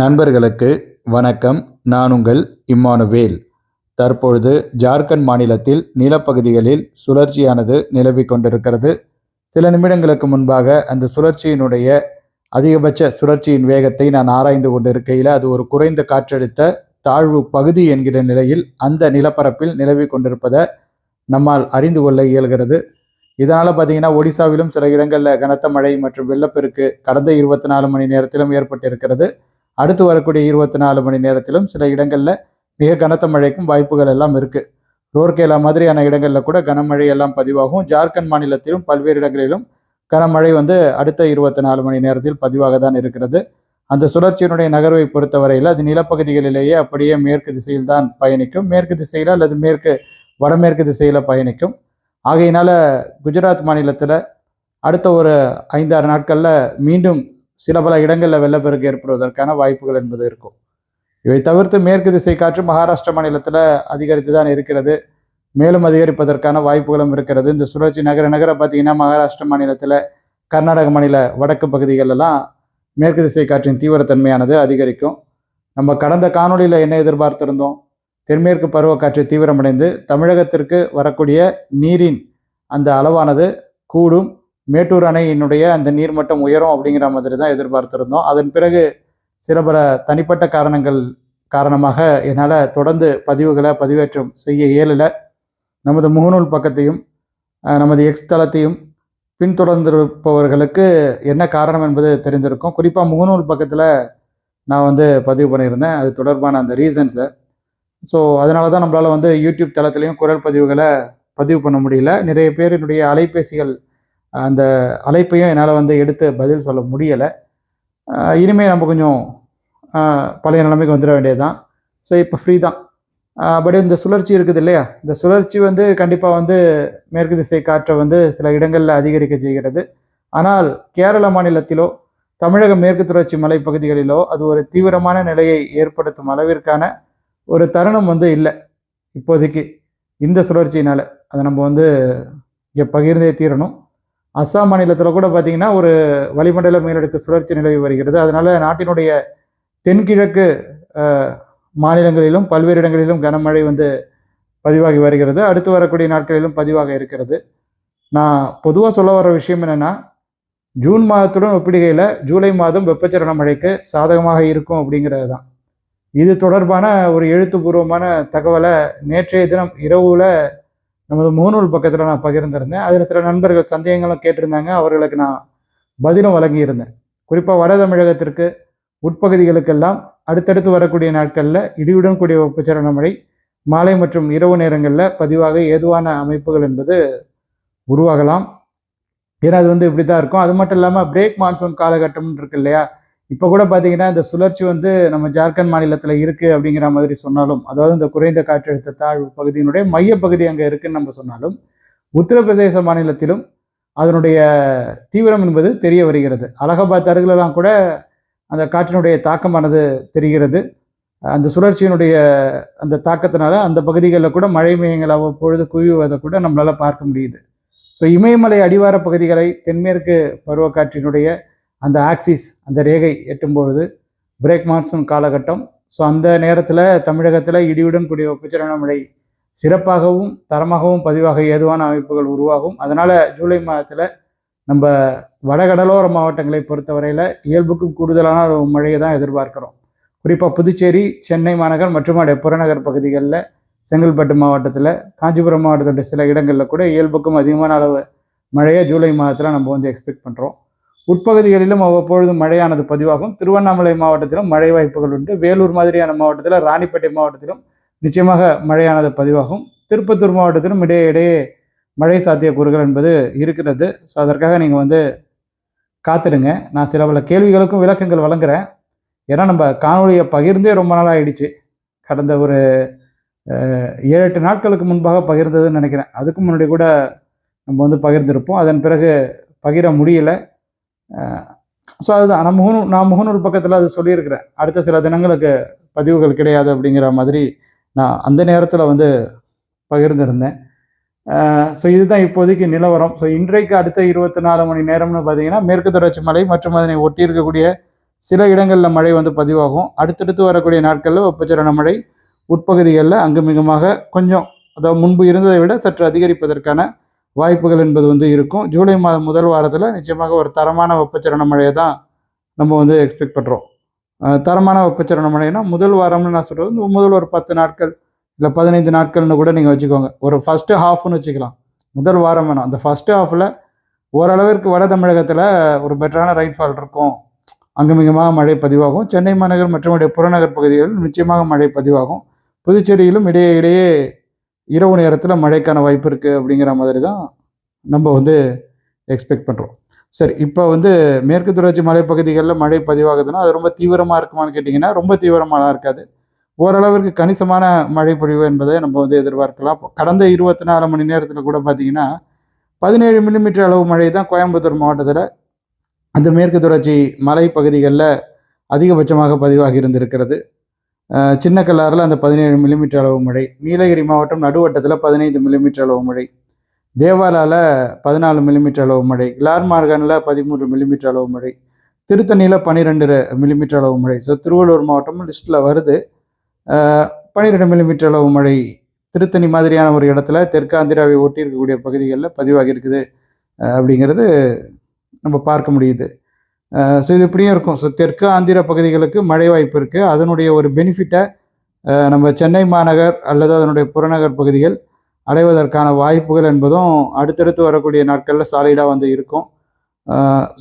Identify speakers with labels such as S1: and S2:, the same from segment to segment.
S1: நண்பர்களுக்கு வணக்கம். நான் உங்கள் இம்மானுவேல். தற்பொழுது ஜார்க்கண்ட் மாநிலத்தில் நிலப்பகுதிகளில் சுழற்சியானது நிலவிக் கொண்டிருக்கிறது. சில நிமிடங்களுக்கு முன்பாக அந்த சுழற்சியினுடைய அதிகபட்ச சுழற்சியின் வேகத்தை நான் ஆராய்ந்து கொண்டிருக்கையில் அது ஒரு குறைந்த காற்றழுத்த தாழ்வு பகுதி என்கிற நிலையில் அந்த நிலப்பரப்பில் நிலவி கொண்டிருப்பதை நம்மால் அறிந்து கொள்ள இயல்கிறது. இதனால் பார்த்தீங்கன்னா ஒடிசாவிலும் சில இடங்களில் கனத்த மழை மற்றும் வெள்ளப்பெருக்கு கடந்த இருபத்தி நாலு மணி நேரத்திலும் ஏற்பட்டிருக்கிறது. அடுத்து வரக்கூடிய இருபத்தி நாலு மணி நேரத்திலும் சில இடங்களில் மிக கனத்த மழைக்கும் வாய்ப்புகள் எல்லாம் இருக்குது ரோர்கேலா மாதிரியான இடங்களில் கூட கனமழை எல்லாம் பதிவாகும். ஜார்க்கண்ட் மாநிலத்திலும் பல்வேறு இடங்களிலும் கனமழை வந்து அடுத்த இருபத்தி நாலு மணி நேரத்தில் பதிவாக தான் இருக்கிறது. அந்த சுழற்சியினுடைய நகர்வை பொறுத்தவரையில் அது நிலப்பகுதிகளிலேயே அப்படியே மேற்கு திசையில் தான் பயணிக்கும். மேற்கு திசையில் அல்லது மேற்கு வடமேற்கு திசையில் பயணிக்கும். ஆகையினால குஜராத் மாநிலத்தில் அடுத்த ஒரு ஐந்தாறு நாட்களில் மீண்டும் சில பல இடங்களில் வெள்ளப்பெருக்கு ஏற்படுவதற்கான வாய்ப்புகள் என்பது இருக்கும். இவை தவிர்த்து மேற்கு திசை காற்று மகாராஷ்டிர மாநிலத்தில் அதிகரித்து தான் இருக்கிறது. மேலும் அதிகரிப்பதற்கான வாய்ப்புகளும் இருக்கிறது. இந்த சுழற்சி நகர நகர பார்த்திங்கன்னா மகாராஷ்டிர மாநிலத்தில் கர்நாடக மாநில வடக்கு பகுதிகளெல்லாம் மேற்கு திசை காற்றின் தீவிரத்தன்மையானது அதிகரிக்கும். நம்ம கடந்த காணொளியில் என்ன எதிர்பார்த்திருந்தோம்? தென்மேற்கு பருவக்காற்று தீவிரமடைந்து தமிழகத்திற்கு வரக்கூடிய நீரின் அந்த அளவானது கூடும். மேட்டூர் அணையினுடைய அந்த நீர்மட்டம் உயரும் அப்படிங்கிற மாதிரி தான் எதிர்பார்த்துருந்தோம். அதன் பிறகு சில பல தனிப்பட்ட காரணங்கள் காரணமாக என்னால் தொடர்ந்து பதிவுகளை பதிவேற்றம் செய்ய இயலலை. நமது முகநூல் பக்கத்தையும் நமது எக்ஸ் தளத்தையும் பின்தொடர்ந்திருப்பவர்களுக்கு என்ன காரணம் என்பது தெரிந்திருக்கும். குறிப்பாக முகநூல் பக்கத்தில் நான் வந்து பதிவு பண்ணியிருந்தேன். அது தொடர்பான அந்த ரீசன்ஸை ஸோ அதனால தான் நம்மளால் வந்து யூடியூப் தளத்துலேயும் குரல் பதிவுகளை பதிவு பண்ண முடியல. நிறைய பேரினுடைய அலைபேசிகள் அந்த அழைப்பையும் என்னால் வந்து எடுத்து பதில் சொல்ல முடியலை. இனிமேல் நம்ம கொஞ்சம் பழைய நிலைமைக்கு வந்துட வேண்டியது தான் ஸோ இப்போ ஃப்ரீ தான். பட் இந்த சுழற்சி இருக்குது இல்லையா? இந்த சுழற்சி வந்து கண்டிப்பாக வந்து மேற்கு திசை காற்றை வந்து சில இடங்களில் அதிகரிக்க செய்கிறது. ஆனால் கேரள மாநிலத்திலோ தமிழக மேற்கு தொடர்ச்சி மலைப்பகுதிகளிலோ அது ஒரு தீவிரமான நிலையை ஏற்படுத்தும் அளவிற்கான ஒரு தருணம் வந்து இல்லை இப்போதைக்கு இந்த சுழற்சியினால். அதை நம்ம வந்து இங்கே பகிர்ந்தே தீரணும். அஸ்ஸாம் மாநிலத்தில் கூட பார்த்தீங்கன்னா ஒரு வளிமண்டல மேலடுக்கு சுழற்சி நிலவி வருகிறது. அதனால் நாட்டினுடைய தென்கிழக்கு மாநிலங்களிலும் பல்வேறு இடங்களிலும் கனமழை வந்து பதிவாகி வருகிறது. அடுத்து வரக்கூடிய நாட்களிலும் பதிவாக இருக்கிறது. நான் பொதுவாக சொல்ல வர விஷயம் என்னென்னா ஜூன் மாதத்துடன் ஒப்பிடுகையில் ஜூலை மாதம் வெப்பச்சலன மழைக்கு சாதகமாக இருக்கும் அப்படிங்கிறது தான் இது தொடர்பான ஒரு எழுத்துப்பூர்வமான தகவலை நேற்றைய தினம் இரவுல நமது முகநூல் பக்கத்தில் நான் பகிர்ந்திருந்தேன். அதில் சில நண்பர்கள் சந்தேகங்களும் கேட்டிருந்தாங்க. அவர்களுக்கு நான் பதிலும் வழங்கியிருந்தேன். குறிப்பாக வட தமிழகத்திற்கு உட்பகுதிகளுக்கெல்லாம் அடுத்தடுத்து வரக்கூடிய நாட்களில் இடியுடன் கூடிய வெப்பச்சலன மழை மாலை மற்றும் இரவு நேரங்களில் பதிவாக ஏதுவான அமைப்புகள் என்பது உருவாகலாம். ஏன்னா அது வந்து இப்படி தான் இருக்கும். அது மட்டும் இல்லாமல் பிரேக் மான்சூன் காலகட்டம்னு இருக்கு இல்லையா? இப்போ கூட பார்த்தீங்கன்னா இந்த சுழற்சி வந்து நம்ம ஜார்க்கண்ட் மாநிலத்தில் இருக்குது அப்படிங்கிற மாதிரி சொன்னாலும் அதாவது இந்த குறைந்த காற்றழுத்த தாழ்வு பகுதியினுடைய மையப்பகுதி அங்கே இருக்குன்னு நம்ம சொன்னாலும் உத்தரப்பிரதேச மாநிலத்திலும் அதனுடைய தீவிரம் என்பது தெரிய வருகிறது. அலகாபாத் அருகிலெல்லாம் கூட அந்த காற்றினுடைய தாக்கமானது தெரிகிறது. அந்த சுழற்சியினுடைய அந்த தாக்கத்தினால அந்த பகுதிகளில் கூட மழை மேகங்கள் அவ்வப்பொழுது குவிவதை கூட நம்மளால் பார்க்க முடியுது. ஸோ இமயமலை அடிவார பகுதிகளை தென்மேற்கு பருவக்காற்றினுடைய அந்த ஆக்சிஸ் அந்த ரேகை எட்டும்பொழுது பிரேக் மான்சூன் காலகட்டம். ஸோ அந்த நேரத்தில் தமிழகத்தில் இடியுடன் கூடிய உபச்சரண மழை சிறப்பாகவும் தரமாகவும் பதிவாக ஏதுவான அமைப்புகள் உருவாகும். அதனால் ஜூலை மாதத்தில் நம்ம வடகடலோர மாவட்டங்களை பொறுத்தவரையில் இயல்புக்கும் கூடுதலான ஒரு மழையை தான் எதிர்பார்க்கிறோம். குறிப்பாக புதுச்சேரி சென்னை மாநகர் மற்றும் அடைய புறநகர் பகுதிகளில் செங்கல்பட்டு மாவட்டத்தில் காஞ்சிபுரம் மாவட்டத்துடைய சில இடங்களில் கூட இயல்புக்கும் அதிகமான அளவு மழையை ஜூலை மாதத்தில் நம்ம வந்து எக்ஸ்பெக்ட் பண்ணுறோம் உட்பகுதிகளிலும் அவ்வப்பொழுது மழையானது பதிவாகும். திருவண்ணாமலை மாவட்டத்திலும் மழை வாய்ப்புகள் உண்டு. வேலூர் மாதிரியான மாவட்டத்தில் ராணிப்பேட்டை மாவட்டத்திலும் நிச்சயமாக மழையானது பதிவாகும். திருப்பத்தூர் மாவட்டத்திலும் இடையே இடையே மழை சாத்தியக்கூறுகள் என்பது இருக்கிறது. ஸோ அதற்காக நீங்கள் வந்து காத்துடுங்க. நான் சில பல கேள்விகளுக்கும் விளக்கங்கள் வழங்குறேன். ஏன்னா நம்ம காணொலியை பகிர்ந்தே ரொம்ப நாள் ஆயிடுச்சு கடந்த ஒரு ஏழு எட்டு நாட்களுக்கு முன்பாக பகிர்ந்ததுன்னு நினைக்கிறேன். அதுக்கு முன்னாடி கூட நம்ம வந்து பகிர்ந்திருப்போம். அதன் பிறகு பகிர முடியல. ஸோ அதுதான். நான் முகநூல் நான் முகநூல் பக்கத்தில் அது சொல்லியிருக்கிறேன். அடுத்த சில தினங்களுக்கு பதிவுகள் கிடையாது அப்படிங்கிற மாதிரி நான் அந்த நேரத்தில் வந்து பகிர்ந்திருந்தேன். ஸோ இதுதான் இப்போதைக்கு நிலவரம். ஸோ இன்றைக்கு அடுத்த இருபத்தி நாலு மணி நேரம்னு பார்த்தீங்கன்னா மேற்கு தொடர்ச்சி மலை மற்றும் அதனை ஒட்டி இருக்கக்கூடிய சில இடங்களில் மழை வந்து பதிவாகும். அடுத்தடுத்து வரக்கூடிய நாட்களில் வெப்பச்சலன மழை உட்பகுதிகளில் அங்குமிகமாக கொஞ்சம் அதாவது முன்பு இருந்ததை விட சற்று அதிகரிப்பதற்கான வாய்ப்புகள் என்பது வந்து இருக்கும். ஜூலை மாதம் முதல் வாரத்தில் நிச்சயமாக ஒரு தரமான வெப்பச்சலன மழையை தான் நம்ம வந்து எக்ஸ்பெக்ட் பண்ணுறோம் தரமான வெப்பச்சலன மழைனா முதல் வாரம்னு நான் சொல்கிறது வந்து முதல் ஒரு பத்து நாட்கள் இல்லை பதினைந்து நாட்கள்னு கூட நீங்கள் வச்சுக்கோங்க. ஒரு ஃபஸ்ட்டு ஹாஃப்னு வச்சுக்கலாம். முதல் வாரம் வேணும். அந்த ஃபஸ்ட்டு ஹாஃபில் ஓரளவிற்கு வட தமிழகத்தில் ஒரு பெட்டரான ரைட்ஃபால் இருக்கும். அங்குமிகமாக மழை பதிவாகும். சென்னை மாநகர் மற்றும் புறநகர் பகுதிகளில் நிச்சயமாக மழை பதிவாகும். புதுச்சேரியிலும் இடையே இடையே இரவு நேரத்தில் மழைக்கான வாய்ப்பு இருக்குது அப்படிங்கிற மாதிரி தான் நம்ம வந்து எக்ஸ்பெக்ட் பண்ணுறோம் சரி இப்போ வந்து மேற்கு தொடர்ச்சி மலைப்பகுதிகளில் மழை பதிவாகுதுன்னா அது ரொம்ப தீவிரமாக இருக்குமான்னு கேட்டிங்கன்னா ரொம்ப தீவிரமாலாம் இருக்காது. ஓரளவிற்கு கணிசமான மழை பொழிவு என்பதை நம்ம வந்து எதிர்பார்க்கலாம். கடந்த இருபத்தி நாலு மணி நேரத்தில் கூட பார்த்தீங்கன்னா பதினேழு மில்லிமீட்டர் அளவு மழை தான் கோயம்புத்தூர் மாவட்டத்தில் அந்த மேற்கு தொடர்ச்சி மலை பகுதிகளில் அதிகபட்சமாக பதிவாகி இருந்திருக்கிறது. சின்ன கல்லாறில் அந்த பதினேழு மில்லிமீட்டர் அளவு மழை நீலகிரி மாவட்டம் நடுவட்டத்தில் பதினைந்து மில்லிமீட்டர் அளவு மழை தேவாலாவில் பதினாலு மில்லிமீட்டர் அளவு மழை கிளார்மார்கனில் பதிமூன்று மில்லிமீட்டர் அளவு மழை திருத்தணியில் பன்னிரெண்டு மில்லிமீட்டர் அளவு மழை ஸோ திருவள்ளூர் மாவட்டமும் லிஸ்ட்டில் வருது. பன்னிரெண்டு மில்லிமீட்டர் அளவு மழை திருத்தணி மாதிரியான ஒரு இடத்துல தெற்காந்திராவை ஒட்டி இருக்கக்கூடிய பகுதிகளில் பதிவாகி இருக்குது அப்படிங்கிறது நம்ம பார்க்க முடியுது. ஸோ இது இப்படியும் இருக்கும். ஸோ தெற்கு ஆந்திர பகுதிகளுக்கு மழை வாய்ப்பு இருக்குது அதனுடைய ஒரு பெனிஃபிட்டை நம்ம சென்னை மாநகர் அல்லது அதனுடைய புறநகர் பகுதிகள் அடைவதற்கான வாய்ப்புகள் என்பதும் அடுத்தடுத்து வரக்கூடிய நாட்களில் சாலிடாக வந்து இருக்கும்.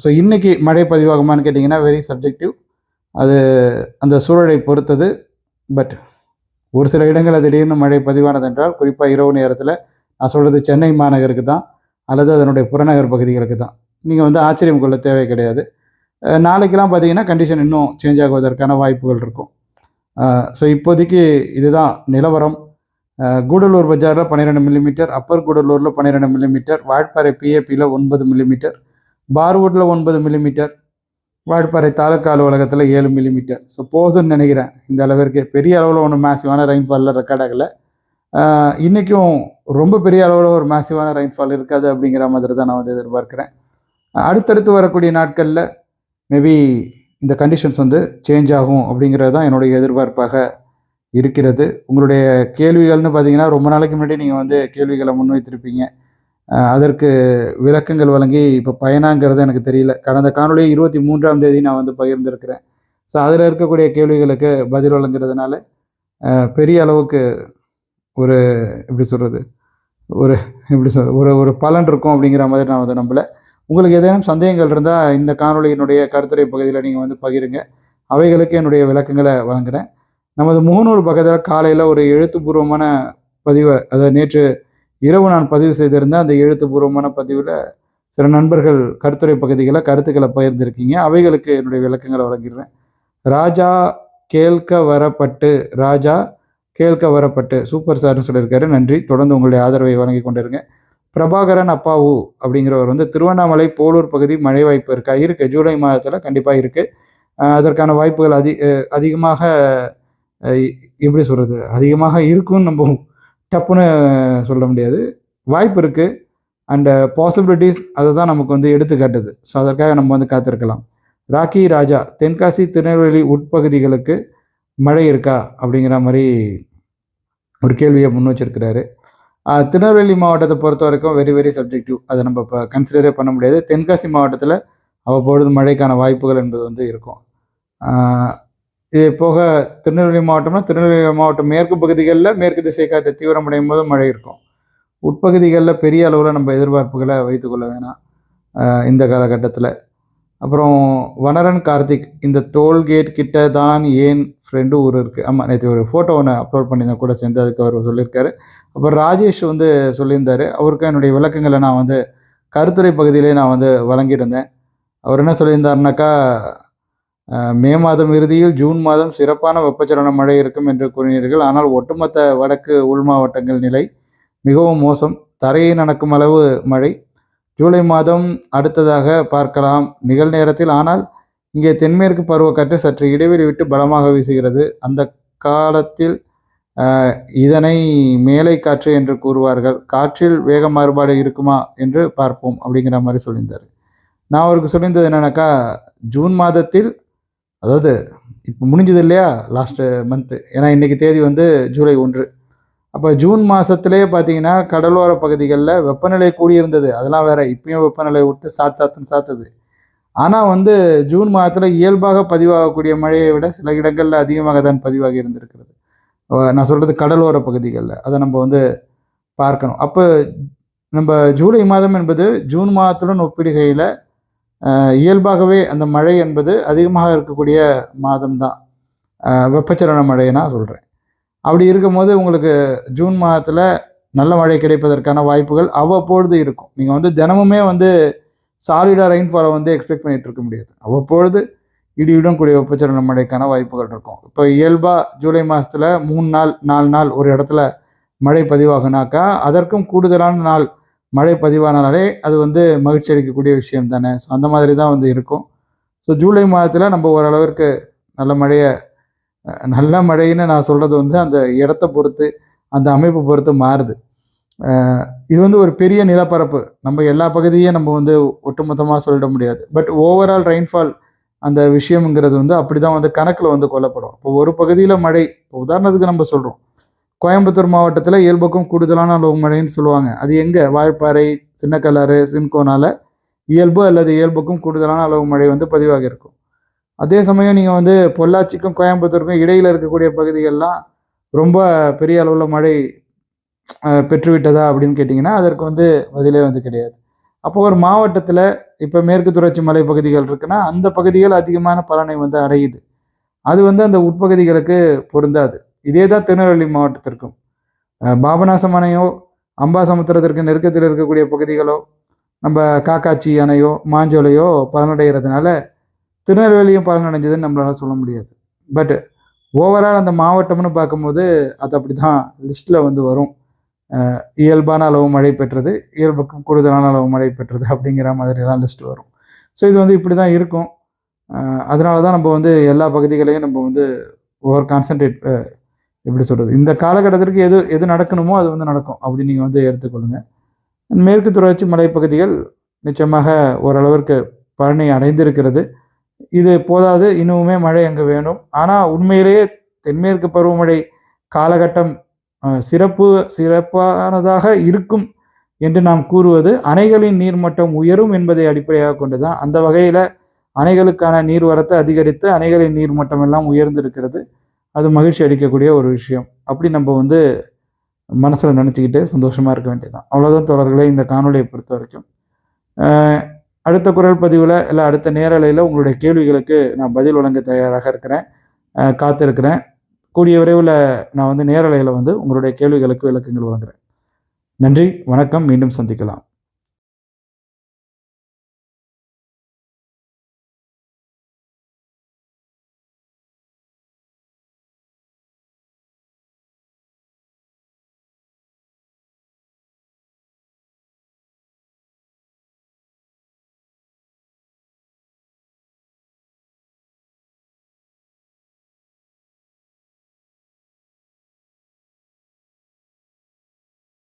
S1: ஸோ இன்றைக்கி மழை பதிவாகுமான்னு கேட்டிங்கன்னா வெரி சப்ஜெக்டிவ் அது அந்த சூழலை பொறுத்தது. பட் ஒரு சில இடங்களில் திடீர்னு மழை பதிவானதென்றால் குறிப்பாக இரவு நேரத்தில் நான் சொல்கிறது சென்னை மாநகருக்கு தான் அல்லது அதனுடைய புறநகர் பகுதிகளுக்கு தான். நீங்கள் வந்து ஆச்சரியம் கொள்ள தேவை கிடையாது. நாளைக்கெல்லாம் பார்த்தீங்கன்னா கண்டிஷன் இன்னும் சேஞ்ச் ஆகுவதற்கான வாய்ப்புகள் இருக்கும். ஸோ இப்போதைக்கு இதுதான் நிலவரம். கூடலூர் பஜாரில் பன்னிரெண்டு மில்லிமீட்டர் அப்பர் கூடலூரில் பன்னிரெண்டு மில்லிமீட்டர் வாட்பாறை பிஏபியில் ஒன்பது மில்லிமீட்டர் பார்வுட்டில் ஒன்பது மில்லிமீட்டர் வாட்பாறை தாலுக்கா அலுவலகத்தில் ஏழு மில்லிமீட்டர் ஸோ போதும்னு நினைக்கிறேன். இந்த அளவிற்கு பெரிய அளவில் ஒன்றும் மேசிவான ரெயின்ஃபாலில் ரெக்கார்ட் ஆகலை. இன்றைக்கும் ரொம்ப பெரிய அளவில் ஒரு மேசிவான ரெயின்ஃபால் இருக்காது அப்படிங்கிற மாதிரி தான் நான் வந்து எதிர்பார்க்குறேன். அடுத்தடுத்து வரக்கூடிய நாட்களில் மேபி இந்த கண்டிஷன்ஸ் வந்து சேஞ்ச் ஆகும் அப்படிங்கிறது தான் என்னுடைய எதிர்பார்ப்பாக இருக்கிறது. உங்களுடைய கேள்விகள்னு பார்த்தீங்கன்னா ரொம்ப நாளைக்கு முன்னாடி நீங்கள் வந்து கேள்விகளை முன்வைத்திருப்பீங்க. அதற்கு விளக்கங்கள் வழங்கி இப்போ பயனாங்கிறது எனக்கு தெரியல. கடந்த காணொலியை இருபத்தி மூன்றாம் தேதி நான் வந்து பகிர்ந்திருக்கிறேன். ஸோ அதில் இருக்கக்கூடிய கேள்விகளுக்கு பதில் வழங்குறதுனால பெரிய அளவுக்கு ஒரு எப்படி சொல்கிறது ஒரு எப்படி சொல் ஒரு ஒரு பலன் இருக்கும் அப்படிங்கிற மாதிரி நான் வந்து நம்பலை. உங்களுக்கு ஏதேனும் சந்தேகங்கள் இருந்தால் இந்த காணொலியினுடைய கருத்துரை பகுதியில் நீங்கள் வந்து பகிருங்க. அவைகளுக்கு என்னுடைய விளக்கங்களை வழங்குகிறேன் நமது முகநூல் பக்கத்தில் காலையில் ஒரு எழுத்துப்பூர்வமான பதிவை அதாவது நேற்று இரவு நான் பதிவு செய்திருந்தேன். அந்த எழுத்துப்பூர்வமான பதிவில் சில நண்பர்கள் கருத்துரை பகுதிகளை கருத்துக்களை பகிர்ந்திருக்கீங்க. அவைகளுக்கு என்னுடைய விளக்கங்களை வழங்கிடுறேன். ராஜா கேட்க வரப்பட்டு ராஜா கேட்க வரப்பட்டு சூப்பர் சார்னு சொல்லியிருக்காரு. நன்றி. தொடர்ந்து உங்களுடைய ஆதரவை வழங்கி கொண்டிருங்க. பிரபாகரன் அப்பாவு அப்படிங்கிறவர் வந்து திருவண்ணாமலை போலூர் பகுதி மழை வாய்ப்பு இருக்கா. இருக்குது ஜூலை மாதத்தில் கண்டிப்பாக இருக்குது அதற்கான வாய்ப்புகள் அதி அதிகமாக எப்படி சொல்கிறது அதிகமாக இருக்கும்னு நம்ம டப்புன்னு சொல்ல முடியாது. வாய்ப்பு இருக்குது அண்டு பாசிபிலிட்டிஸ் அதை தான் நமக்கு வந்து எடுத்துக்காட்டுது. ஸோ அதற்காக நம்ம வந்து காத்திருக்கலாம். ராக்கி ராஜா தென்காசி திருநெல்வேலி உட்பகுதிகளுக்கு மழை இருக்கா அப்படிங்கிற மாதிரி ஒரு கேள்வியை முன் வச்சிருக்கிறாரு. திருநெல்வேலி மாவட்டத்தை பொறுத்த வரைக்கும் வெரி வெரி சப்ஜெக்டிவ் அதை நம்ம இப்போ கன்சிடரே பண்ண முடியாது. தென்காசி மாவட்டத்தில் அவ்வப்பொழுது மழைக்கான வாய்ப்புகள் என்பது வந்து இருக்கும். இது போக திருநெல்வேலி மாவட்டம்னா திருநெல்வேலி மாவட்டம் மேற்கு பகுதிகளில் மேற்கு திசை காற்று தீவிரமடையும் போது மழை இருக்கும். உட்பகுதிகளில் பெரிய அளவில் நம்ம எதிர்பார்ப்புகளை வைத்துக்கொள்ள வேணாம். இந்த காலகட்டத்தில். அப்புறம் வனரன் கார்த்திக் இந்த டோல்கேட் கிட்ட தான் ஏன் ஃப்ரெண்டு ஊர் இருக்குது ஆமாம் நேற்று ஒரு ஃபோட்டோ ஒன்று அப்லோட் பண்ணியிருந்தேன் கூட சேர்ந்து அதுக்கு அவர் சொல்லியிருக்காரு. அப்புறம் ராஜேஷ் வந்து சொல்லியிருந்தார் அவருக்கு என்னுடைய விளக்கங்களை நான் வந்து கருத்துரை பகுதியிலே நான் வந்து வழங்கியிருந்தேன். அவர் என்ன சொல்லியிருந்தாருனாக்கா மே மாதம் இறுதியில் ஜூன் மாதம் சிறப்பான வெப்பச்சலன மழை இருக்கும் என்று கூறினீர்கள். ஆனால் ஒட்டுமொத்த வடக்கு உள் மாவட்டங்கள் நிலை மிகவும் மோசம். தரையை நடக்கும் அளவு மழை ஜூலை மாதம் அடுத்ததாக பார்க்கலாம். நிகழ்நேரத்தில் ஆனால் இங்கே தென்மேற்கு பருவக்காற்று சற்று இடைவெளி விட்டு பலமாக வீசுகிறது. அந்த காலத்தில் இதனை மேலை காற்று என்று கூறுவார்கள். காற்றில் வேக மாறுபாடு இருக்குமா என்று பார்ப்போம் அப்படிங்கிற மாதிரி சொல்லியிருந்தார். நான் அவருக்கு சொல்லியிருந்தது என்னன்னாக்கா ஜூன் மாதத்தில் அதாவது இப்போ முடிஞ்சது இல்லையா லாஸ்ட்டு மந்த்து ஏன்னா இன்றைக்கி தேதி வந்து ஜூலை ஒன்று. அப்போ ஜூன் மாதத்துலேயே பார்த்தீங்கன்னா கடலோர பகுதிகளில் வெப்பநிலை கூடியிருந்தது. அதெல்லாம் வேற இப்பயும் வெப்பநிலை விட்டு சாத் சாத்துன்னு சாத்துது. ஆனால் வந்து ஜூன் மாதத்தில் இயல்பாக பதிவாகக்கூடிய மழையை விட சில இடங்களில் அதிகமாக தான் பதிவாகி இருந்திருக்கிறது. நான் சொல்கிறது கடலோர பகுதிகளில். அதை நம்ம வந்து பார்க்கணும். அப்போ நம்ம ஜூலை மாதம் என்பது ஜூன் மாதத்துடன் ஒப்பிடுகையில் இயல்பாகவே அந்த மழை என்பது அதிகமாக இருக்கக்கூடிய மாதம் தான் வெப்பச்சலன மழையை நான் சொல்கிறேன் அப்படி இருக்கும்போது உங்களுக்கு ஜூன் மாதத்தில் நல்ல மழை கிடைப்பதற்கான வாய்ப்புகள் அவ்வப்பொழுது இருக்கும். நீங்கள் வந்து தினமுமே வந்து சாலிடாக ரெயின்ஃபாலை வந்து எக்ஸ்பெக்ட் பண்ணிகிட்டு இருக்க முடியாது. அவ்வப்பொழுது இடியுடன் கூடிய வெப்பச்சலன மழைக்கான வாய்ப்புகள் இருக்கும். இப்போ இயல்பாக ஜூலை மாதத்தில் மூணு நாள் நாலு நாள் ஒரு இடத்துல மழை பதிவாகுனாக்கா அதற்கும் கூடுதலான நாள் மழை பதிவானாலே அது வந்து மகிழ்ச்சி அளிக்கக்கூடிய விஷயம் தானே. ஸோ அந்த மாதிரி தான் வந்து இருக்கும். ஸோ ஜூலை மாதத்தில் நம்ம ஓரளவிற்கு நல்ல மழையை நல்ல மழைன்னு நான் சொல்கிறது வந்து அந்த இடத்த பொறுத்து அந்த அமைப்பு பொறுத்து மாறுது. இது வந்து ஒரு பெரிய நிலப்பரப்பு. நம்ம எல்லா பகுதியும் நம்ம வந்து ஒட்டுமொத்தமாக சொல்லிட முடியாது. பட் ஓவரால் ரெயின்ஃபால் அந்த விஷயம்ங்கிறது வந்து அப்படி தான் வந்து கணக்கில் வந்து கொல்லப்படும் இப்போ ஒரு பகுதியில் மழை இப்போ உதாரணத்துக்கு நம்ம சொல்கிறோம் கோயம்புத்தூர் மாவட்டத்தில் இயல்புக்கும் கூடுதலான அளவு மழைன்னு சொல்லுவாங்க. அது எங்கே? வாய்ப்பாறை சின்னக்கல்லாறு சின்கோனால இயல்பு அல்லது இயல்புக்கும் கூடுதலான அளவு மழை வந்து பதிவாக இருக்கும் அதே சமயம் நீங்கள் வந்து பொள்ளாச்சிக்கும் கோயம்புத்தூருக்கும் இடையில் இருக்கக்கூடிய பகுதிகள்லாம் ரொம்ப பெரிய அளவில் மழை பெற்றுவிட்டதா அப்படின்னு கேட்டிங்கன்னா அதற்கு வந்து பதிலே வந்து கிடையாது. அப்போ ஒரு மாவட்டத்தில் இப்போ மேற்கு தொடர்ச்சி மலை பகுதிகள் இருக்குன்னா அந்த பகுதிகள் அதிகமான பலனை வந்து அடையுது. அது வந்து அந்த உட்பகுதிகளுக்கு பொருந்தாது. இதே தான் திருநெல்வேலி மாவட்டத்திற்கும். பாபநாசம் அணையோ அம்பாசமுத்திரத்திற்கு நெருக்கத்தில் இருக்கக்கூடிய பகுதிகளோ நம்ம காக்காச்சி அணையோ மாஞ்சோலையோ பலனடைகிறதுனால திருநெல்வேலியும் பலனடைஞ்சதுன்னு நம்மளால சொல்ல முடியாது. பட் ஓவரால் அந்த மாவட்டம்னு பார்க்கும்போது அது அப்படி தான் லிஸ்ட்டில் வந்து வரும். இயல்பான அளவு மழை பெற்றது இயல்புக்கும் கூடுதலான அளவு மழை பெற்றது அப்படிங்கிற மாதிரிலாம் லிஸ்ட் வரும். ஸோ இது வந்து இப்படி தான் இருக்கும். அதனால தான் நம்ம வந்து எல்லா பகுதிகளையும் நம்ம வந்து ஓவர் கான்சன்ட்ரேட் எப்படி சொல்கிறது இந்த காலகட்டத்திற்கு எது எது நடக்கணுமோ அது வந்து நடக்கும். அப்படி நீங்கள் வந்து எடுத்துக்கொள்ளுங்க. மேற்கு தொடர்ச்சி மலைப்பகுதிகள் நிச்சயமாக ஓரளவிற்கு பழனி அடைந்திருக்கிறது. இது போதாது இன்னுமே மழை அங்கு வேணும். ஆனால் உண்மையிலேயே தென்மேற்கு பருவமழை காலகட்டம் சிறப்பு சிறப்பானதாக இருக்கும் என்று நாம் கூறுவது அணைகளின் நீர்மட்டம் உயரும் என்பதை அடிப்படையாக கொண்டு தான் அந்த வகையில் அணைகளுக்கான நீர்வரத்தை அதிகரித்து அணைகளின் நீர்மட்டம் எல்லாம் உயர்ந்திருக்கிறது. அது மகிழ்ச்சி அளிக்கக்கூடிய ஒரு விஷயம். அப்படி நம்ம வந்து மனசில் நினச்சிக்கிட்டு சந்தோஷமாக இருக்க வேண்டியதுதான். அவ்வளோதான் தொடர்களே இந்த காணொலியை பொறுத்த வரைக்கும் அடுத்த குரல் பதிவில் இல்லை அடுத்த நேரலையில் உங்களுடைய கேள்விகளுக்கு நான் பதில் வழங்க தயாராக இருக்கிறேன். காத்திருக்கிறேன். கூடிய விரைவில் நான் வந்து நேரலையில் வந்து உங்களுடைய கேள்விகளுக்கு விளக்கங்கள் வழங்குறேன். நன்றி வணக்கம். மீண்டும் சந்திக்கலாம்.